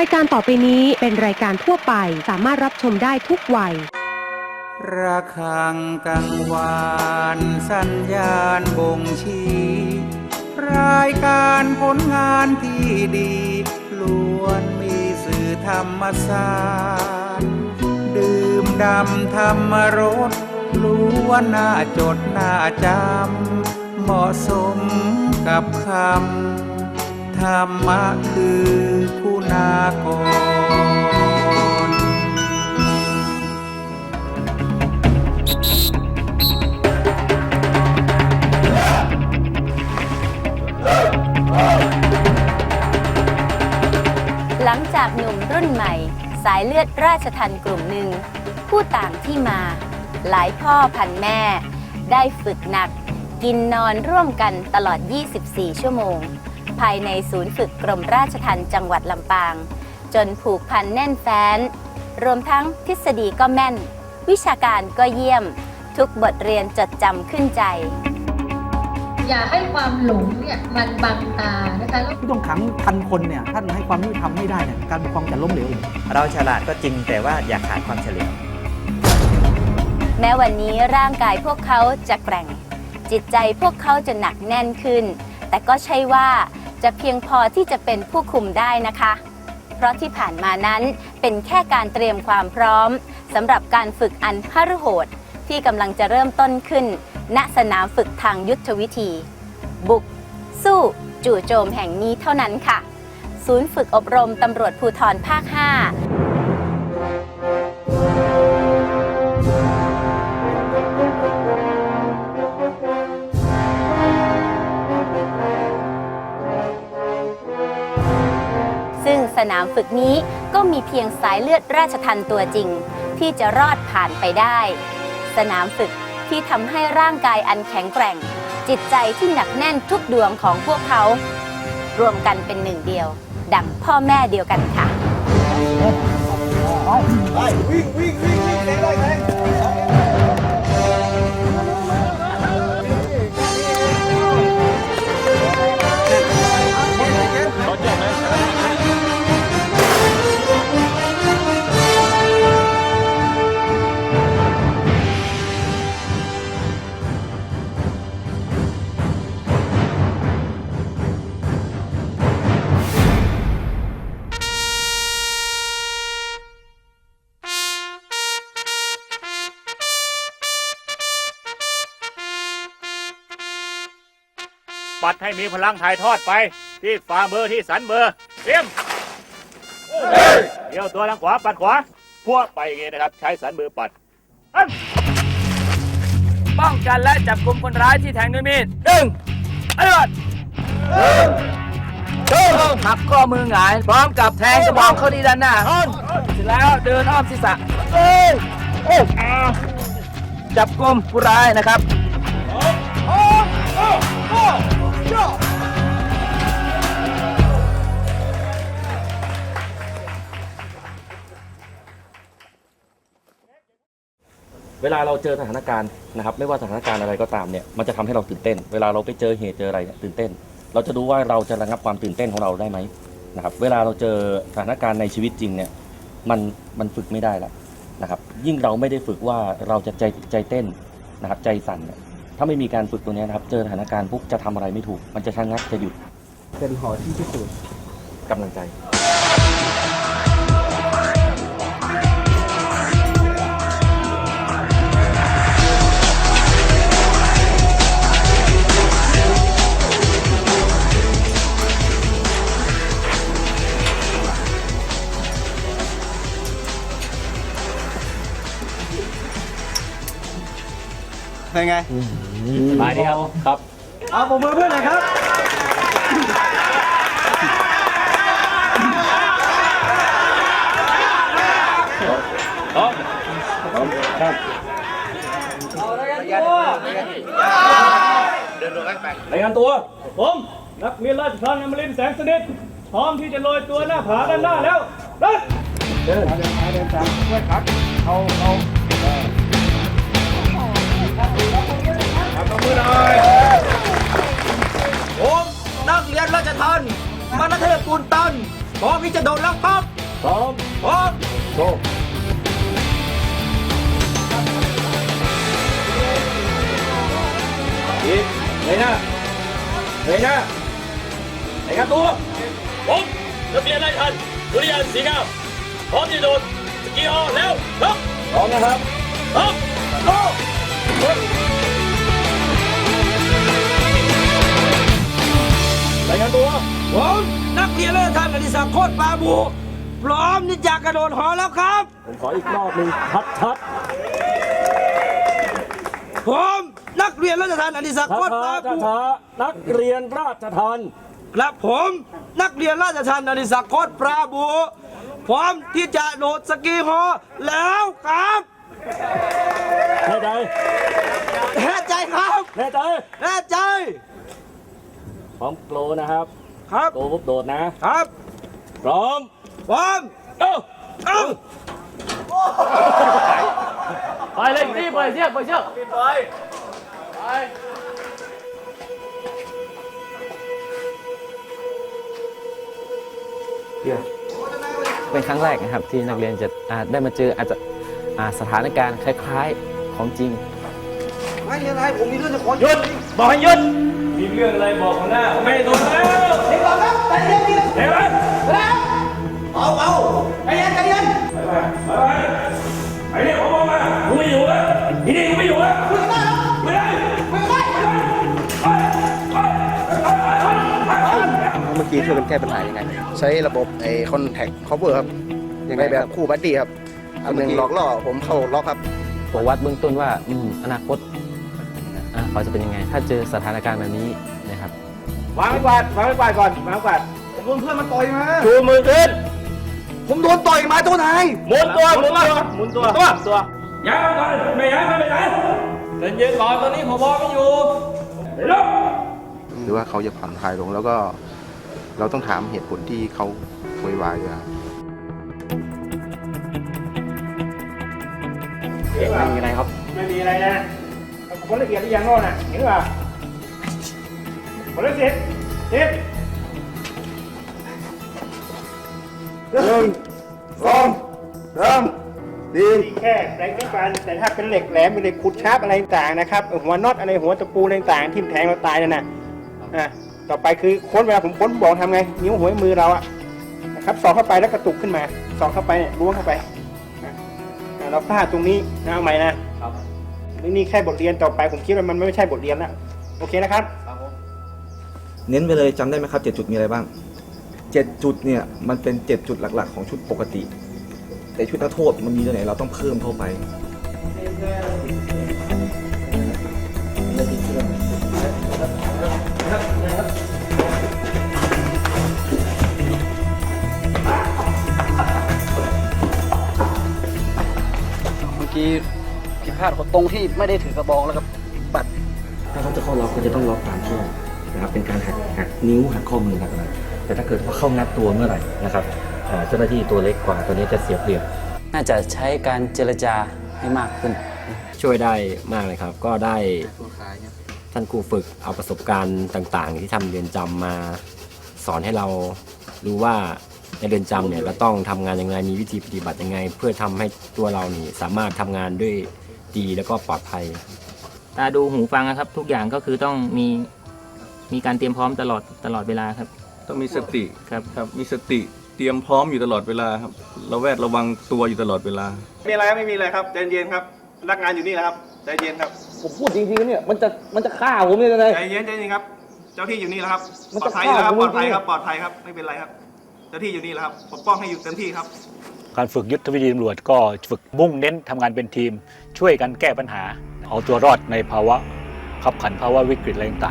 ายการต่อไปนี้เป็นรายการทั่วไปสามารถรับชมได้ทุกวัย ระฆังกังวานสัญญาณบ่งชี้รายการผลงานที่ดีล้วนมีสื่อธรรมสารดื่มดำธรรมรสล้วนน่าจดน่าจำเหมาะสมกับคำ ธรรมะคือคุณากร หลังจากหนุ่มรุ่นใหม่ สายเลือดราชทันกลุ่มหนึ่ง ผู้ต่างที่มา หลายพ่อพันแม่ ได้ฝึกหนัก กินนอนร่วมกันตลอด 24 ชั่วโมง ภายในศูนย์ฝึกกรมราชทันจังหวัดลำปาง จนผูกพันแน่นแฟ้น รวมทั้งทฤษฎีก็แม่น วิชาการก็เยี่ยม ทุกบทเรียนจดจำขึ้นใจอย่าให้ความหลงเนี่ยมันบังตานะคะแล้วผู้ต้องขังพันคนเนี่ยท่านให้ความยุติธรรมไม่ได้เนี่ยการปกครองจะล้มเหลวเองเราฉลาดก็จริงแต่ว่าอย่าขาดความเฉลียวแม้วันนี้ร่างกายพวกเขาจะแกร่ง จิตใจพวกเขาจะหนักแน่นขึ้น แต่ก็ใช่ว่าจะเพียงพอที่จะเป็นผู้คุมได้นะคะ เพราะที่ผ่านมานั้นเป็นแค่การเตรียมความพร้อมสำหรับการฝึกอันพรุโหดที่กำลังจะเริ่มต้นขึ้น ณสนามฝึกทางยุทธวิธี บุก สู้ จู่โจมแห่งนี้เท่านั้นค่ะ ศูนย์ฝึกอบรมตำรวจภูธรภาค 5 สนามฝึกนี้ก็มีเพียงสายเลือดราชทันตัวจริง ที่จะรอดผ่านไปได้ สนามฝึกที่ทำให้ร่างกายอันแข็งแกร่ง จิตใจที่หนักแน่นทุกดวงของพวกเขา รวมกันเป็นหนึ่งเดียว ดังพ่อแม่เดียวกันค่ะปั ดให้มีพลังถ่ายทอดไป ที่ฝ่ามือที่สันมือเตรียมเดี๋ยวตัวทางขวาปัดขวาพวกไปอย่างงี้นะครับ ใช้สันมือปัดอันป้องกันและจับกลุ่มคนร้ายที่แทงด้วยมีดหนึ่งอเดินหักข้อมือหงาย พร้อมกับแทงกระบอกเข้าที่ด้านหน้าเสร็จแล้วเดินอ้อมศีรษะเอ้ยโอ้จับกลุ่มผู้ร้ายนะครับ เวลาเราเจอสถานการณ์นะครับไม่ว่าสถานการณ์อะไรก็ตามเนี่ยมันจะทำให้เราตื่นเต้น เวลาเราไปเจอเหตุเจออะไรเนี่ยตื่นเต้น เราจะดูว่าเราจะระงับความตื่นเต้นของเราได้ไหมนะครับเวลาเราเจอสถานการณ์ในชีวิตจริงเนี่ยมันมันฝึกไม่ได้ละนะครับยิ่งเราไม่ได้ฝึกว่าเราจะใจใจเต้นนะครับใจสั่นเนี่ยถ้าไม่มีการฝึกตัวเนี้ยนะครับเจอสถานการณ์ปุ๊บจะทำอะไรไม่ถูก มันจะชะงักจะหยุดเป็นหอที่พิสูจน์กำลังใจ เป็นไงมาดีครับ ครับ เอาผมมือเพื่อนหน่อยครับรายงานตัว ผม นักเรียนราชทัณฑ์อมรินทร์แสงสนิท พร้อมที่จะโรยตัวหน้าผาด้านหน้าแล้วเดินเดินเดินเดินตามช่วยครับเอาเอา มือหน่อยผมนักเรียนราชทันมณเทพกุลตันพร้อมที่จะโดนแล้วครับพร้อมพร้อมโชว์อีกเลยหน้าเลยหน้าไหนครับตัวผมนักเรียนนายทันดุริยางค์สีเก้าพร้อมที่จะโดดสกีออแล้วครับพร้อมนะครับครับโอ้ ผมนักเรียนราชทานอดิศักดิ์โคตรปาบู พร้อมที่จะกระโดดหอแล้วครับ ผมขออีกรอบหนึ่งชัดชัดผมนักเรียนราชทานอดิศักดิ์ช้าโคตรช้าปาบูช้านักเรียนราชทันครับผมนักเรียนราชทานอดิศักดิ์โคตรปราบู พร้อมที่จะโดดสกีหอแล้วครับแน่ใจแน่ใจครับแน่ใจแน่ใจพร้อมโปรนะครับ ครับโปรปุ๊บโดดนะ ครับพร้อมพร้อมเอ้าเอ้าไปเลยพี่ปล่อยเชือกปล่อยเชือกเป็นครั้งแรกนะครับที่นักเรียนจะอ่าได้มาเจออาจจะอ่าสถานการณ์คล้าย ๆของจริง ไม่มีอะไรผมมีเรื่องจะขอหยุดบอกให้หยุดมีเรื่องอะไรบอกหัวหน้าไม่โดนแล้วเดี๋ยวก่อนครับใจเย็นๆเดี๋ยวแล้วเอาเอาใจเย็นใจเย็นไปไปไปไปเนี่ยผมบอกมากูไม่อยู่แล้วที่นี่กูไม่อยู่แล้วไม่ได้ไม่ได้ไม่ได้ไปไปไปไปเมื่อกี้ช่วยกันแก้ปัญหายังไงใช้ระบบไอ้คอนแทคคอเวอร์ครับยังไงแบบคู่บัดดี้ครับอันหนึ่งล็อกล่อผมเข้าล็อกครับผมวัดเบื้องต้นว่าอืมอนาคตอ่า เขาจะเป็นยังไง ถ้าเจอสถานการณ์แบบนี้นะครับวางไม้กวาดวางไม้กวาดก่อนวางไม้กวาดผมโดนเพื่อนมันต่อยมาชูมือขึ้น ผมโดนต่อยมาตัวนายหมุนตัวหมุนตัวหมุนตัวตัวตัวย้ายมาก่อนไม่ย้ายมาไม่ไหนเย็นเย็นก่อนตอนนี้ผบไม่อยู่เดี๋ยวหรือว่าเขาจะผ่อนคลายลงแล้วก็ เราต้องถามเหตุผลที่เขาโวยวายด้วยครับไม่มีอะไรครับ ไม่มีอะไรนะ คนละเอียดที่ยังโน่นน่ะเห็นป่ะคนละเอียดเจ็ดหนึ่งสองสามดีแค่แรงที่ฟันแต่ถ้าเป็นเหล็กแหลมเป็นเหล็กขุดชาร์ปอะไรต่างๆนะครับเออหัวน็อตอะไรหัวตะปูอะไรต่างๆทิ่มแทงเราตายนั่นน่ะอะต่อไปคือค้นเวลาผมค้นบอกทำไง นิ้วหัวมือเราอะนะครับสอดเข้าไปแล้วกระตุกขึ้นมาสอดเข้าไปเนี่ยล้วงเข้าไปอะเราพลาดตรงนี้นะเอาใหม่นะครับ นี่นี่แค่บทเรียนต่อไปผมคิดว่ามันไม่ใช่บทเรียนแล้วโอเคนะครับเน้นไปเลยจำได้ไหมครับเจ็ดจุดมีอะไรบ้างเจ็ดจุดเนี่ยมันเป็นเจ็ดจุดหลัก ๆ ของชุดปกติ แต่ชุดนักโทษมันมีตัวไหนเราต้องเพิ่มเข้าไป เตรงที่ไม่ได้ถือกระบองแล้วครับปัด ถ้าเขาจะเข้าล็อกก็จะต้องล็อกตามช่วงนะครับเป็นการหักหักนิ้วหักข้อมือหักอะไรแต่ถ้าเกิดว่าเข้างัดตัวเมื่อไหร่นะครับเอ่อเจ้าหน้าที่ตัวเล็กกว่าตัวนี้จะเสียเปรียบ น่าจะใช้การเจรจาให้มากขึ้น ช่วยได้มากเลยครับ ก็ได้ท่านครูฝึกเอาประสบการณ์ต่าง ๆ ที่ทำเรียนจำมาสอนให้เรารู้ว่าในเรือนจำเนี่ยเราต้องทำงานยังไงมีวิธีปฏิบัติยังไง เพื่อทำให้ตัวเรานี่สามารถทำงานด้วย ดีแล้วก็ปลอดภัย ตาดูหูฟังนะครับ ทุกอย่างก็คือต้องมีมีการเตรียมพร้อมตลอดตลอดเวลาครับ ต้องมีสติครับครับ มีสติเตรียมพร้อมอยู่ตลอดเวลาครับระแวดระวังตัวอยู่ตลอดเวลา มีอะไรไม่มีอะไรครับใจเย็นครับพนักงานอยู่นี่แหละครับใจเย็นครับผมพูดจริงๆเนี่ยมันจะมันจะฆ่าผมเลยนะ ใจเย็นใจเย็นครับ เจ้าที่อยู่นี่แล้วครับมันปลอจะดภัยอยู่แล้วครับฆ่าผมปลอดภัยจริงๆครับปลอดภัยครับไม่เป็นไรครับ เจ้าที่อยู่นี่แล้วครับปกป้องให้อยู่เต็มที่ครับ การฝึกยุทธวิธีตำรวจก็ฝึกมุ่งเน้นทำงานเป็นทีม ช่วยกันแก้ปัญหา เอาตัวรอดในภาวะขับขันภาวะวิกฤตอะไรต่างต่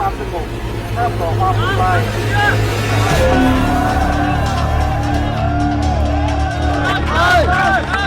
วามสงบห้ามก่อความวุ่นวาย